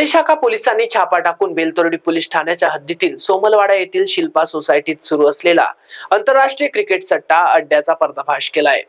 गुन्हे शाखा पोलिसांनी छापा टाकून बेलतोरडी पोलीस ठाण्याच्या हद्दीतील सोमलवाडा येथील शिल्पा सोसायटीत सुरू असलेला आंतरराष्ट्रीय क्रिकेट सट्टा अड्ड्याचा पर्दाफाश केलाय.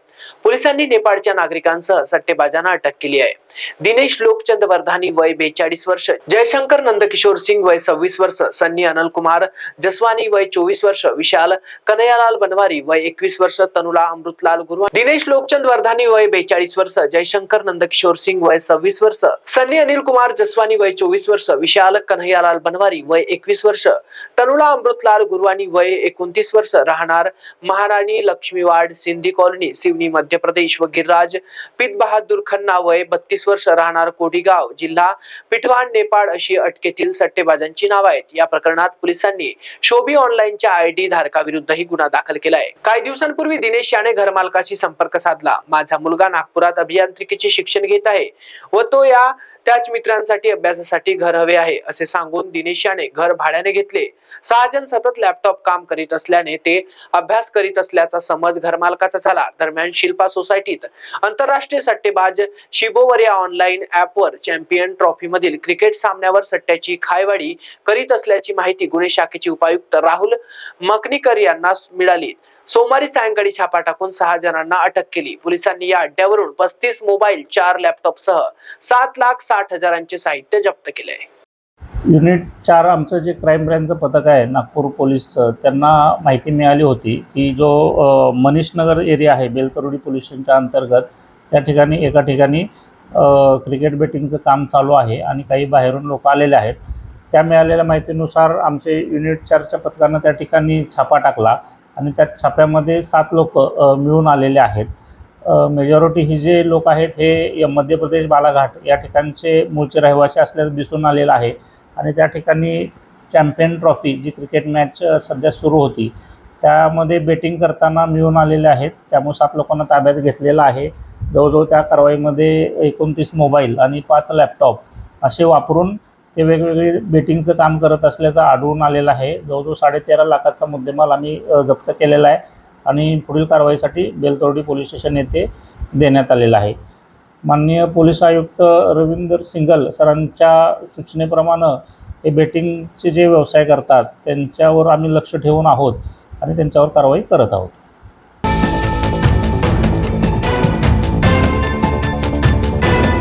पोलिसांनी नेपाळच्या नागरिकांसह सट्टेबाजांना अटक केली आहे. दिनेश लोकचंद वर्धानी वय बेचाळीस वर्ष जयशंकर नंदकिशोर सिंग वय सव्वीस वर्ष सन्नी अनल कुमार जसवानी वय चोवीस वर्ष विशाल कन्हैयालाल बनवारी वय एकवीस वर्ष तनुला अमृतलाल गुरु दिनेश लोकचंद वर्धानी वय बेचाळीस वर्ष जयशंकर नंदकिशोर सिंग वय सव्वीस वर्ष सन्नी अनिल कुमार जसवानी वय चोवीस वर्ष विशाल कन्हैयालाल बनवारी वय एकवीस वर्ष तनुला अमृतलाल गुरुवानी वय एकोणतीस वर्ष राहणार महाराणी लक्ष्मीवाड सिंधी कॉलनी सिवनी मध्य प्रदेश व गिरिराज पित बहादूर खन्ना वय बत्तीस वर्ष राहणार कोडीगाव जिल्हा पिठवाण नेपाळ अशी अटकेतील सट्टेबाजांची नाव आहेत. या प्रकरणात पोलिसांनी शोभी ऑनलाईनच्या आय डी धारकाविरुद्धही गुन्हा दाखल केलाय. काही दिवसांपूर्वी दिनेश याने घरमालकाशी संपर्क साधला. माझा मुलगा नागपुरात अभियांत्रिकीचे शिक्षण घेत आहे व तो या त्याच मित्रांसाठी अभ्यासासाठी घर हवे आहे असे सांगून दिनेश याने घर भाड्याने घेतले. सहा जण सतत लॅपटॉप काम करीत असल्याने ते अभ्यास करीत असल्याचा समज घरमालकाचा झाला. दरम्यान शिल्पा सोसायटीत आंतरराष्ट्रीय सट्टेबाज शिबोवरिया ऑनलाईन ऍपवर चॅम्पियन ट्रॉफी मधील क्रिकेट सामन्यावर सट्ट्याची खायवाडी करीत असल्याची माहिती गुन्हे शाखेचे उपायुक्त राहुल मकनीकर यांना मिळाली. सोमवारी सायंकाळी छापा टाकून सहा जणांना अटक केली. पोलिसांनी या अड्ड्यावरून पस्तीस मोबाईल चार लॅपटॉप सह सात लाख साठ हजारांचे साहित्य जप्त केले आहे युनिट चार आमचं जे क्राईम ब्रँचचं पथक आहे नागपूर पोलीसचं त्यांना माहिती मिळाली होती की जो मनीषनगर मनीष नगर एरिया आहे बेलतरुडी पोलीस स्टेशनच्या अंतर्गत त्या ठिकाणी एका ठिकाणी क्रिकेट बेटिंगचं काम चालू आहे आणि काही बाहेरून लोक आलेले आहेत. त्या मिळालेल्या माहितीनुसार आमचे युनिट चारच्या पथकानं त्या ठिकाणी छापा टाकला आणि त्या छाप्यामध्ये सात लोक मिळून आलेले आहेत. मेजॉरिटी ही जे लोक आहेत हे य- मध्य प्रदेश बालाघाट या ठिकाणचे मूळचे रहिवासी असल्याचं दिसून आलेलं आहे. आणि त्या ठिकाणी चॅम्पियन ट्रॉफी जी क्रिकेट मॅच सध्या सुरू होती त्यामध्ये बेटिंग करताना मिळून आलेले आहेत. त्यामुळे सात लोकांना ताब्यात घेतलेलं आहे. जवळजवळ त्या कारवाईमध्ये एकोणतीस मोबाईल आणि पाच लॅपटॉप असे वापरून ते वेगवेगळे बेटिंगचं काम करत असल्याचं आढळून आलेलं आहे. जवळजवळ साडेतेरा लाखाचा मुद्देमाल आम्ही जप्त केलेला आहे. आणि पुढील कारवाईसाठी बेलतोर्डी पोलीस स्टेशन येथे देण्यात आलेलं आहे. माननीय पोलीस आयुक्त रवींदर सिंगल सरांच्या सूचनेप्रमाणे हे बेटिंगचे जे व्यवसाय करतात त्यांच्यावर आम्ही लक्ष ठेवून आहोत आणि त्यांच्यावर कारवाई करत आहोत.